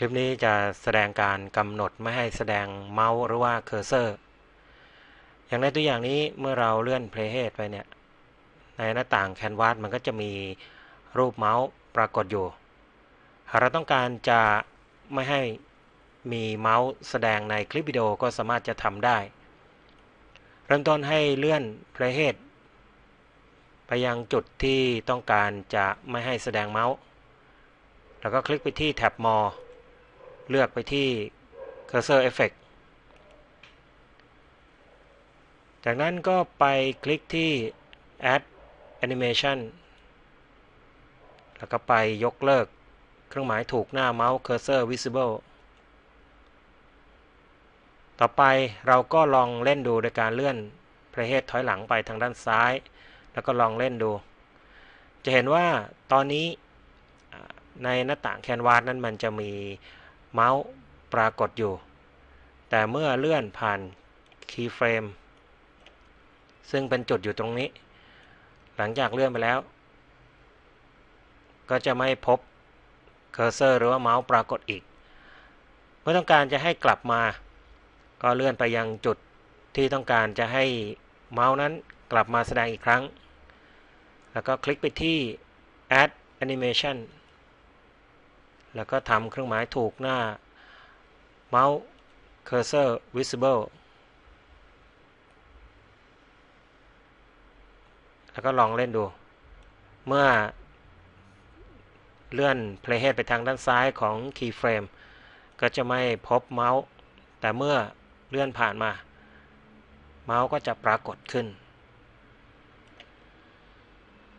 คลิปนี้จะแสดงการกำหนดไม่ให้แสดงเมาส์หรือว่าเคอร์เซอร์ อย่างในตัวอย่างนี้เมื่อเราเลื่อน Playhead ไปเนี่ย ในหน้าต่าง Canvas มันก็จะมีรูปเมาส์ปรากฏอยู่ หากเราต้องการจะไม่ให้มีเมาส์แสดงในคลิปวิดีโอก็สามารถจะทำได้ เริ่มต้นให้เลื่อน Playhead ไปยังจุดที่ต้องการจะไม่ให้แสดงเมาส์ แล้วก็คลิกไปที่แท็บ More เลือกไปที่ Cursor Effect จากนั้นก็ไปคลิกที่ Add Animation แล้วก็ไปยกเลิกเครื่องหมายถูกหน้าเมาส์ Cursor Visible ต่อไปเราก็ลองเล่นดูโดยการเลื่อน Playhead ถอยหลังไปทางด้านซ้าย แล้วก็ลองเล่นดู จะเห็นว่าตอนนี้ในหน้าต่างแคนวาสนั้นมันจะมี เมาส์ปรากฏอยู่ แต่เมื่อเลื่อนผ่านคีย์เฟรมซึ่งเป็นจุดอยู่ตรงนี้ หลังจากเลื่อนไปแล้ว ก็จะไม่พบเคอร์เซอร์หรือว่าเมาส์ปรากฏอีก เมื่อต้องการจะให้กลับมา ก็เลื่อนไปยังจุดที่ต้องการจะให้เมาส์นั้นกลับมาแสดงอีกครั้ง แล้วก็คลิกไปที่ add animation แล้วก็ทำเครื่องหมายถูกหน้าเมาส์ cursor visible แล้วก็ลองเล่นดู เมื่อเลื่อน playhead ไปทางด้านซ้ายของ keyframe ก็จะไม่พบเมาส์ แต่เมื่อเลื่อนผ่านมา เมาส์ก็จะปรากฏขึ้น